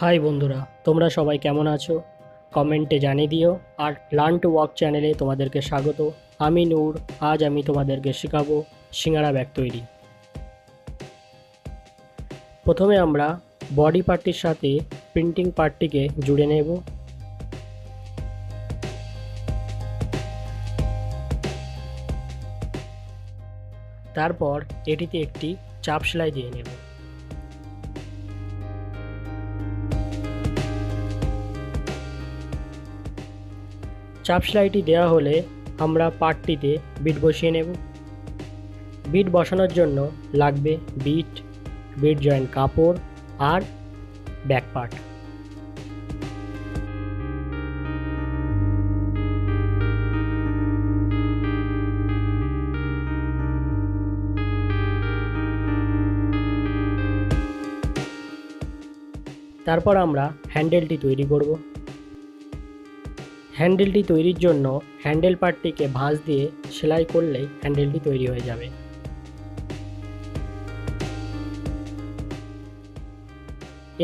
High বন্ধুরা, তোমরা সবাই কেমন আছো? কমেন্টে জানিয়ে দিও, আর লার্ন টু ওয়াক চ্যানেলে তোমাদেরকে স্বাগত। আমি নূর, আজ আমি তোমাদেরকে শেখাবো সিঙ্গারা ব্যাগ তৈরি। প্রথমে আমরা বডি পার্টটির সাথে প্রিন্টিং পার্টটিকে জুড়ে নেব। তারপর এটিতে একটি চাপ সেলাই দিয়ে নেব। চাপ সেলাইটি দেওয়া হলে আমরা পার্টটিতে বিট বসিয়ে নেব। বিট বসানোর জন্য লাগবে বিট বিট জয়েন্ট কাপড় আর ব্যাক পার্ট। তারপর আমরা হ্যান্ডেলটি তৈরি করব। হ্যান্ডেলটি তৈরির জন্য হ্যান্ডেল পার্টটিকে ভাঁজ দিয়ে সেলাই করলেই হ্যান্ডেলটি তৈরি হয়ে যাবে।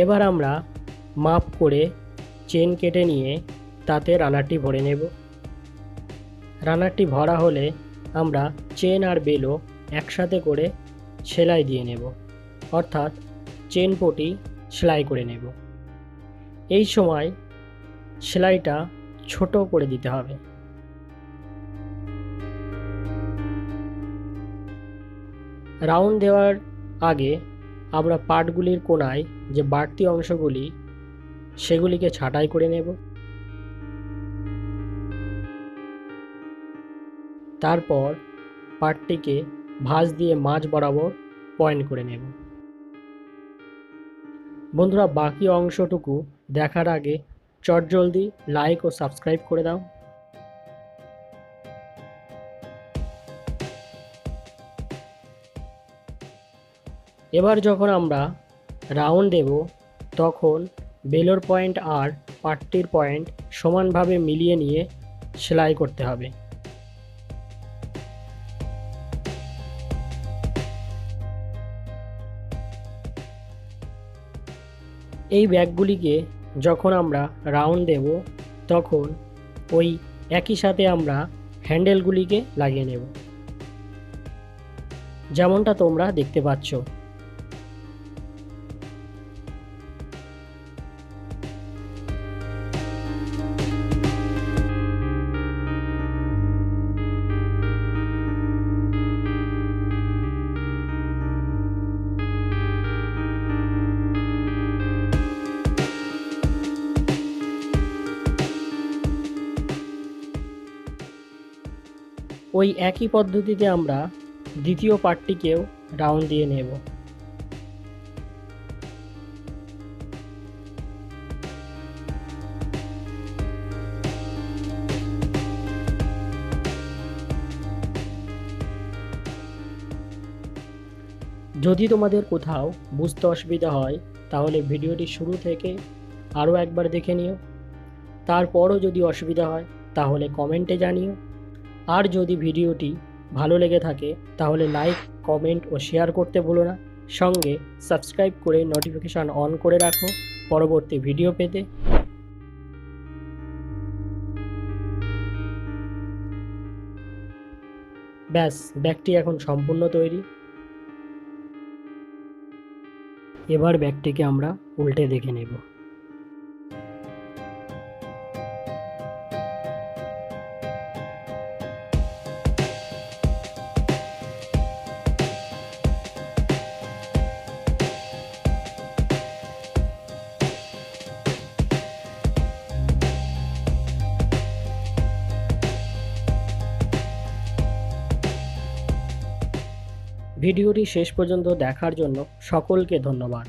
এবার আমরা মাপ করে চেন কেটে নিয়ে তাতে রানারটি ভরে নেব। রানারটি ভরা হলে আমরা চেন আর বেলও একসাথে করে সেলাই দিয়ে নেব, অর্থাৎ চেন পটি সেলাই করে নেব। এই সময় সেলাইটা ছোট করে দিতে হবে। রাউন্ড দেওয়ার আগে আমরা পার্টগুলির কোনায় যে বাড়তি অংশগুলি, সেগুলিকে ছাঁটাই করে নেব। তারপর পাটটিকে ভাঁজ দিয়ে মাঝ বরাবর পয়েন্ট করে নেব। বন্ধুরা, বাকি অংশটুকু দেখার আগে চটজলদি লাইক ও সাবস্ক্রাইব করে দাও। এবার যখন আমরা রাউন্ড দেব, তখন বেলোর পয়েন্ট আর পাট্টির পয়েন্ট সমানভাবে মিলিয়ে নিয়ে সেলাই করতে হবে। এই ব্যাগগুলিকে যখন আমরা রাউন্ড দেব, তখন ওই একই সাথে আমরা হ্যান্ডেলগুলিকে লাগিয়ে নেব। যেমনটা তোমরা দেখতে পাচ্ছ। ওই একই পদ্ধতিতে আমরা দ্বিতীয় পার্টটিকেও রাউন্ড দিয়ে নেব। যদি তোমাদের কোথাও বুঝতে অসুবিধা হয়, তাহলে ভিডিওটি শুরু থেকে আরও একবার দেখে নিও। তারপরও যদি অসুবিধা হয়, তাহলে কমেন্টে জানিও। আর যদি ভিডিওটি ভালো লেগে থাকে, তাহলে লাইক, কমেন্ট ও শেয়ার করতে ভুলো না। সঙ্গে সাবস্ক্রাইব করে নোটিফিকেশান অন করে রাখো পরবর্তী ভিডিও পেতে। ব্যাস, ব্যাগটি এখন সম্পূর্ণ তৈরি। এবার ব্যাগটিকে আমরা উল্টে দেখে নেব। ভিডিওটি শেষ পর্যন্ত দেখার জন্য সকলকে ধন্যবাদ।